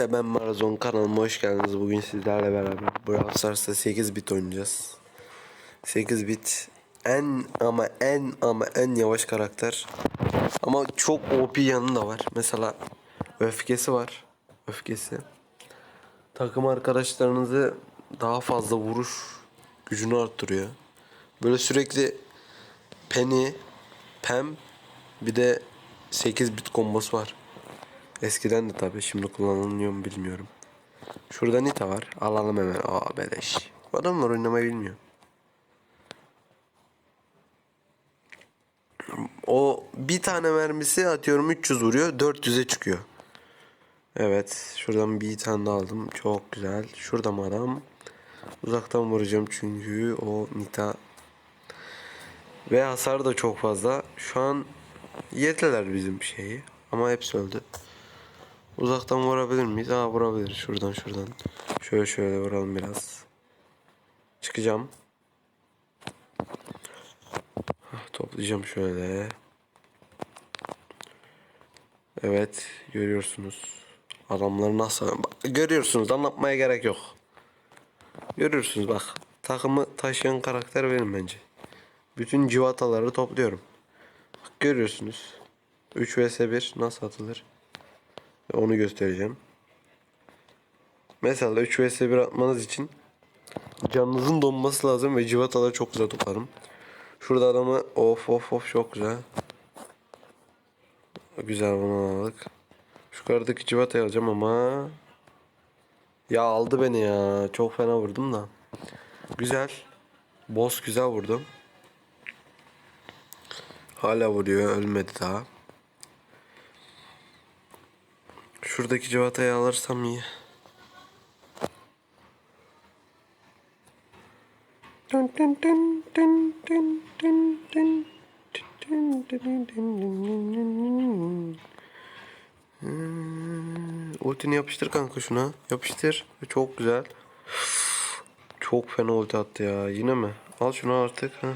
Ben Marazon kanalıma hoş geldiniz. Bugün sizlerle beraber Brawl Stars'ta 8 bit oynayacağız. 8 bit en ama en ama en yavaş karakter. Ama çok OP yanı da var. Mesela öfkesi var. Öfkesi. Takım arkadaşlarınızı daha fazla vuruş gücünü arttırıyor. Böyle sürekli Penny, Pam bir de 8 bit kombosu var. Eskiden de tabii şimdi kullanılıyor mu bilmiyorum. Şurada Nita var. Alalım hemen. Aa beleş. Bu Adamlar oynamayı bilmiyor. O bir tane mermisi atıyorum 300 vuruyor 400'e çıkıyor. Evet şuradan bir tane daha aldım. Çok güzel. Şurada mı adam? Uzaktan vuracağım çünkü o Nita ve hasar da çok fazla. Şu an yediler bizim şeyi ama hepsi öldü. Uzaktan vurabilir miyiz? Aa vurabilir. Şuradan şuradan. Şöyle şöyle vuralım biraz. Çıkacağım. Toplayacağım şöyle. Evet görüyorsunuz. Adamları nasıl... Bak, görüyorsunuz anlatmaya gerek yok. Görüyorsunuz bak. Takımı taşıyan karakter benim bence. Bütün civataları topluyorum. Bak, görüyorsunuz. 3 vs 1 nasıl atılır? Onu göstereceğim. Mesela 3 vs 1 atmanız için canınızın donması lazım ve civataları çok güzel toplarım. Şurada adamı of of of çok güzel. Güzel bunu aldık. Şu yukarıdaki civatayı alacağım ama ya aldı beni ya. Çok fena vurdum da. Güzel. Boss güzel vurdu. Hala vuruyor. Ölmedi daha. Şuradaki civatayı alırsam iyi. Dun dun dun dun dun dun dun. Dun dun dun dun dun dun. Hmm, Ultini yapıştır kanka şuna. Yapıştır. Çok güzel. Çok fena ulti attı ya. Yine mi? Al şunu artık. Ha.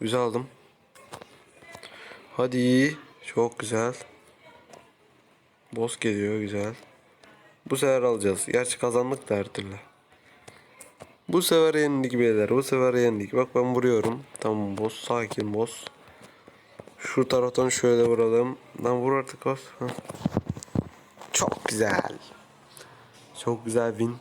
Güzel aldım. Hadi. Çok güzel. Boss geliyor güzel. Bu sefer alacağız. Gerçi kazandık da her türlü. Bu sefer yendik beyler. Bu sefer yendik. Bak ben vuruyorum. Tamam boss. Sakin boss. Şu taraftan şöyle vuralım. Lan vur artık boss. Çok güzel. Çok güzel win.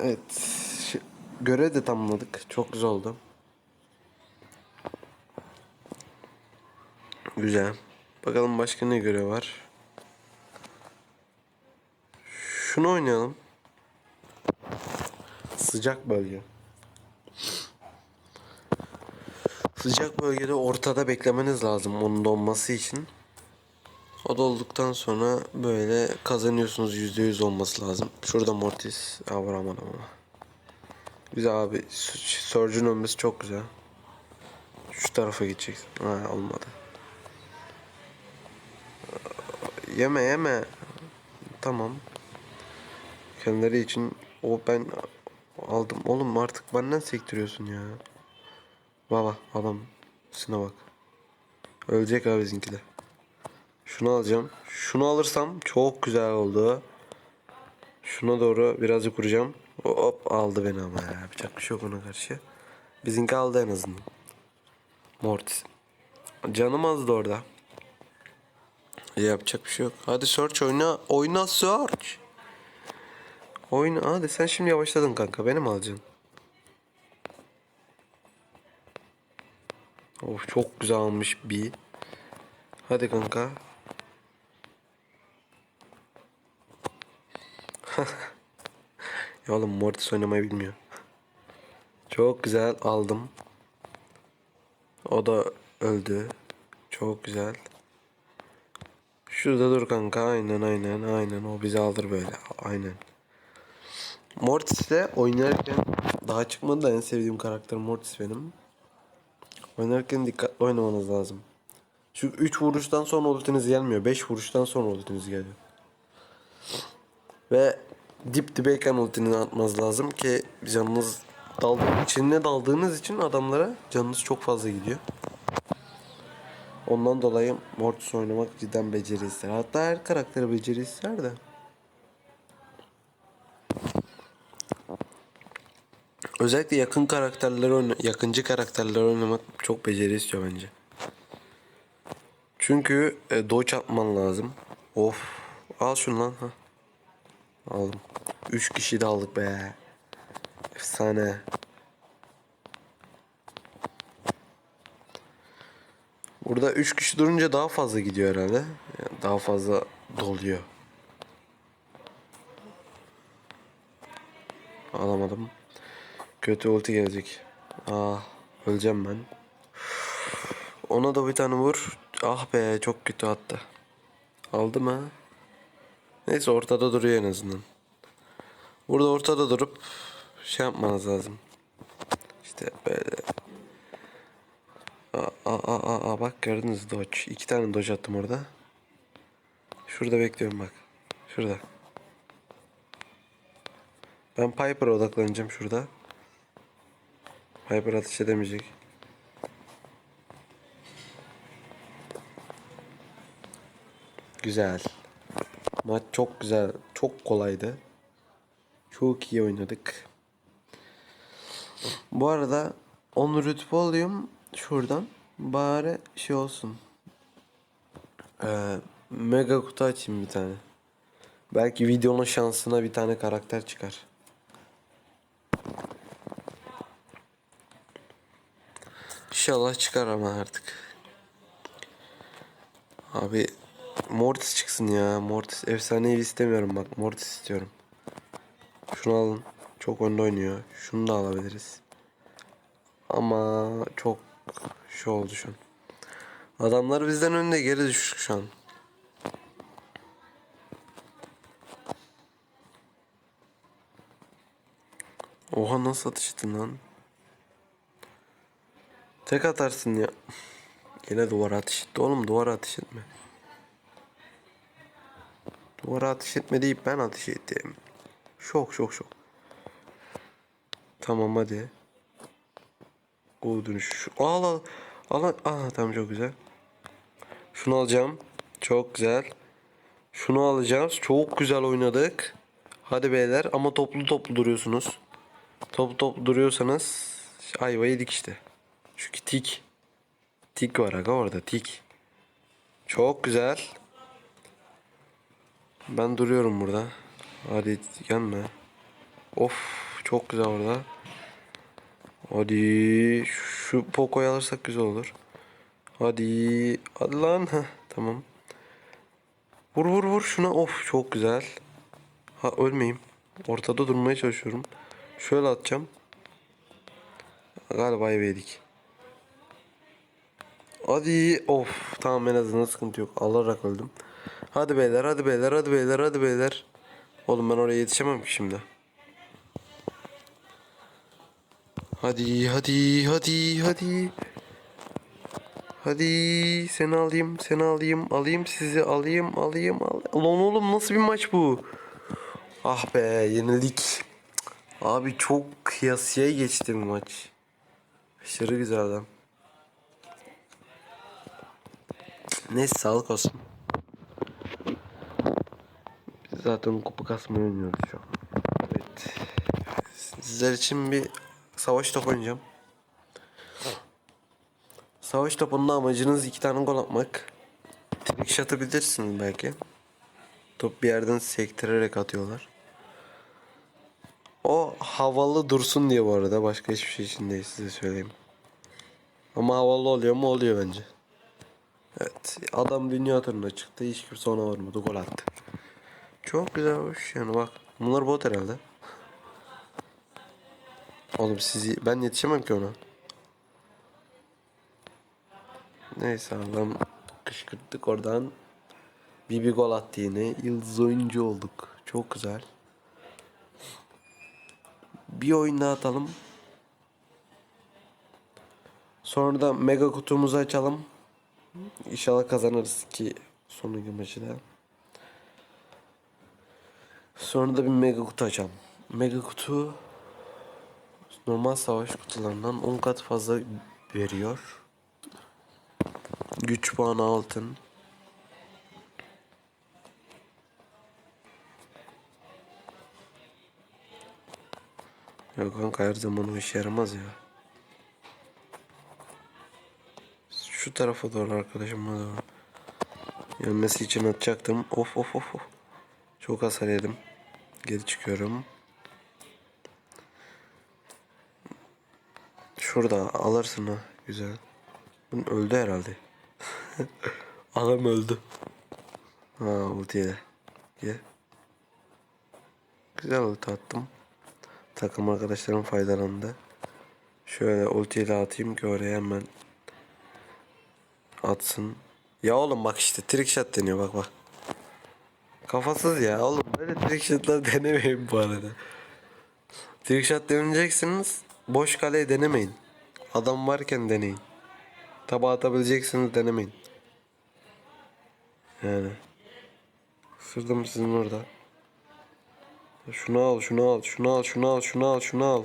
Evet. Görev de tamamladık. Çok güzel oldu. Güzel. Bakalım başka ne görev var. Şunu oynayalım. Sıcak bölge. Sıcak bölgede ortada beklemeniz lazım onun donması için. O dolduktan sonra böyle kazanıyorsunuz %100 olması lazım. Şurada Mortis. Aa vuramadım ama. Güzel abi. Surge'un ölmesi çok güzel. Şu tarafa gidecek. Ha olmadı. Yeme yeme. Tamam. Kendileri için o ben aldım. Oğlum artık benden sektiriyorsun ya. Baba adam. Şuna bak. Ölecek abi bizimki de. Şunu alacağım. Şunu alırsam çok güzel oldu. Şuna doğru birazcık vuracağım. Hop aldı beni ama ya. Yapacak bir şey yok ona karşı. Bizimki aldı en azından. Mortis. Canım azdı orada. Yapacak bir şey yok. Hadi search oyna. Oyna search. Oyna. Hadi sen şimdi yavaşladın kanka. Beni mi alacaksın? Of çok güzel almış bir. Hadi kanka. ya oğlum Mortis oynamayı bilmiyor. Çok güzel aldım. O da öldü. Çok güzel. Şurada dur kanka. Aynen aynen aynen. O bizi alır böyle. Aynen. Mortis'le oynarken daha çıkmadı da en sevdiğim karakter Mortis benim. Oynarken dikkatli oynamanız lazım. Çünkü 3 vuruştan sonra ultiniz gelmiyor. 5 vuruştan sonra ultiniz geliyor. Ve dip dibeyken ultini atmanız lazım ki canınız dal içine daldığınız için adamlara canınız çok fazla gidiyor. Ondan dolayı Mortis oynamak cidden beceri ister. Hatta her karakter beceri ister de. Özellikle yakın karakterleri oyna yakıncı karakterleri oynamak çok beceri istiyor bence. Çünkü e, dodge atman lazım. Of. Al şunu lan. Ha. Aldım. 3 kişi de aldık be. Efsane. Burada 3 kişi durunca daha fazla gidiyor herhalde. Yani daha fazla doluyor. Alamadım. Kötü ulti gelecek. Ah öleceğim ben. Ona da bir tane vur. Ah be çok kötü attı. Aldım ha. Neyse ortada duruyor en azından. Burada ortada durup şey yapmanız lazım. İşte böyle. Aa, aa, aa, bak gördünüz dodge. İki tane dodge attım orada. Şurada bekliyorum bak. Şurada. Ben Piper'a odaklanacağım şurada. Piper ateş edemeyecek. Güzel. Maç çok güzel. Çok kolaydı. Çok iyi oynadık. Bu arada 10 rütbe şuradan. Bari şey olsun. Ee, mega kutu açayım bir tane. Belki videonun şansına bir tane karakter çıkar. İnşallah çıkar ama artık. Abi Mortis çıksın ya. Mortis efsanevi istemiyorum bak. Mortis istiyorum. Şunu alın. Çok önde oynuyor. Şunu da alabiliriz. Ama çok şu oldu şu an. Adamlar bizden önde geri düştük şu an. Oha nasıl atış ettin lan? Tek atarsın ya. Yine duvara ateş etti oğlum duvara ateş etme. Duvara ateş etme deyip ben ateş ettim. Şok şok şok. Tamam hadi. O dönüş. Al al. Al al. Aa, tamam çok güzel. Şunu alacağım. Çok güzel. Şunu alacağız. Çok güzel oynadık. Hadi beyler ama toplu toplu duruyorsunuz. Toplu toplu duruyorsanız ayva yedik işte. Çünkü tik. Tik var aga orada tik. Çok güzel. Ben duruyorum burada. Hadi gelme. Of çok güzel orada. Hadi şu Poco'yu alırsak güzel olur. Hadi. Hadi lan. Heh, tamam. Vur vur vur şuna. Of çok güzel. Ha ölmeyeyim. Ortada durmaya çalışıyorum. Şöyle atacağım. Galiba yedik. Hadi of tamam en azından sıkıntı yok. Alarak öldüm. Hadi beyler hadi beyler hadi beyler hadi beyler. Oğlum ben oraya yetişemem ki şimdi. Hadi hadi hadi hadi. Hadi seni alayım seni alayım alayım sizi alayım alayım alayım. Lan oğlum nasıl bir maç bu? Ah be yenildik. Abi çok kıyasıya geçti bu maç. Aşırı güzel adam. Neyse sağlık olsun. Biz zaten kupa kasmayı oynuyoruz şu an. Evet. Sizler için bir savaş top oynayacağım. Savaş topunda amacınız iki tane gol atmak. Trick atabilirsiniz belki. Top bir yerden sektirerek atıyorlar. O havalı dursun diye bu arada. Başka hiçbir şey için değil size söyleyeyim. Ama havalı oluyor mu? Oluyor bence. Evet. Adam dünya turuna çıktı. Hiç kimse ona varmadı. Gol attı. Çok güzel hoş yani bak. Bunlar bot herhalde. Oğlum sizi ben yetişemem ki ona. Neyse adam kışkırttık oradan. Bir gol attı yine. Yıldız oyuncu olduk. Çok güzel. Bir oyun daha atalım. Sonra da mega kutumuzu açalım. İnşallah kazanırız ki sonraki maçı da. Sonra da bir mega kutu açalım. Mega kutu normal savaş kutularından 10 kat fazla veriyor. Güç puanı altın. Ya kanka her zaman o işe yaramaz ya. Şu tarafa doğru arkadaşıma doğru. Gelmesi için atacaktım. Of of of of. Çok hasar yedim. Geri çıkıyorum. Şurada alırsın ha. Güzel. Bunun öldü herhalde. Adam öldü. Ha ultiye de. Ye. Güzel ulti attım. Takım arkadaşlarım faydalandı. Şöyle ultiyle atayım ki oraya hemen atsın. Ya oğlum bak işte trick shot deniyor bak bak. Kafasız ya oğlum böyle trick shotlar denemeyin bu arada. Trick shot deneyeceksiniz boş kaleye denemeyin. Adam varken deneyin. Taba atabileceksiniz denemeyin. Yani. Sırdım sizin orada. Şunu al, şunu al, şunu al, şunu al, şunu al, şunu al.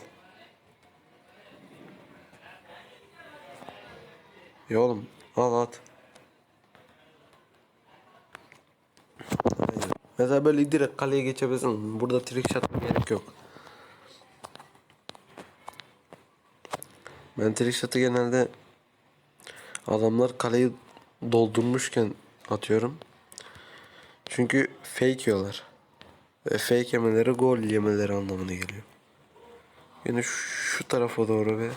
Ya oğlum al at. Mesela böyle direkt kaleye geçebilirsin. Burada trick shot'a gerek yok. Ben trick shot'ı genelde adamlar kaleyi doldurmuşken atıyorum. Çünkü fake yiyorlar. Ve fake yemeleri gol yemeleri anlamına geliyor. Yine şu, şu tarafa doğru ve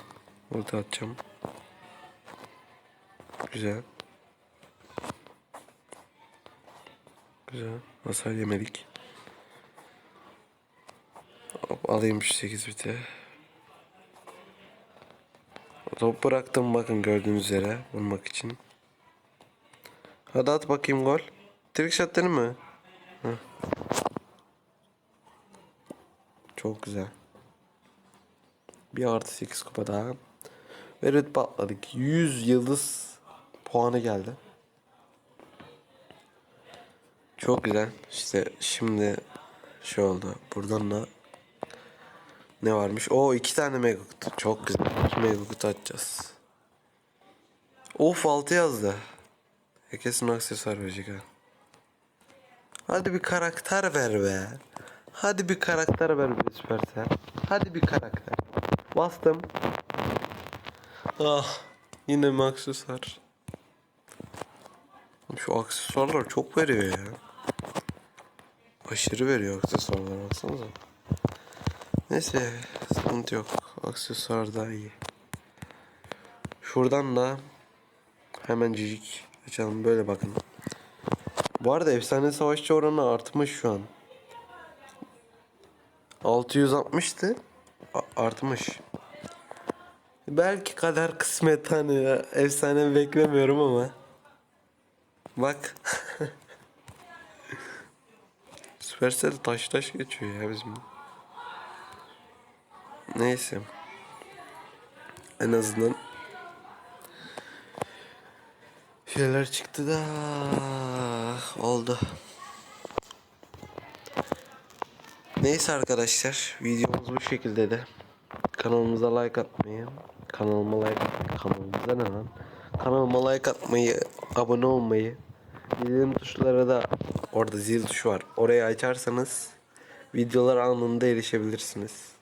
orada atacağım. Güzel. Güzel. Hasar yemedik. Hop, alayım şu 8 bite. Top bıraktım bakın gördüğünüz üzere vurmak için. Hadi at bakayım gol. Trick shot değil mi? Heh. Çok güzel. Bir artı 8 kupa daha. Ve rütbe atladık. 100 yıldız puanı geldi. Çok güzel. İşte şimdi şey oldu. Buradan da ne varmış? O iki tane mega kutu. Çok güzel. İki mega kutu açacağız. Of 6 yazdı. E kesin aksesuar verecek ha. Hadi bir karakter ver be. Hadi bir karakter ver be Süpersel. Hadi bir karakter. Bastım. Ah. Yine mi aksesuar? Şu aksesuarlar çok veriyor ya. Aşırı veriyor aksesuarlar baksanıza. Neyse sıkıntı yok. Aksesuar daha iyi. Şuradan da hemen cicik açalım böyle bakın. Bu arada efsane savaşçı oranı artmış şu an. 660'tı. A- artmış. Belki kadar kısmet hani ya. Efsane beklemiyorum ama. Bak. Supercell taş taş geçiyor ya bizim. Neyse. En azından şeyler çıktı da oldu. Neyse arkadaşlar videomuz bu şekilde de kanalımıza like atmayı kanalıma like kanalımıza ne lan kanalıma like atmayı abone olmayı bildirim tuşları da orada zil tuşu var orayı açarsanız videolar anında erişebilirsiniz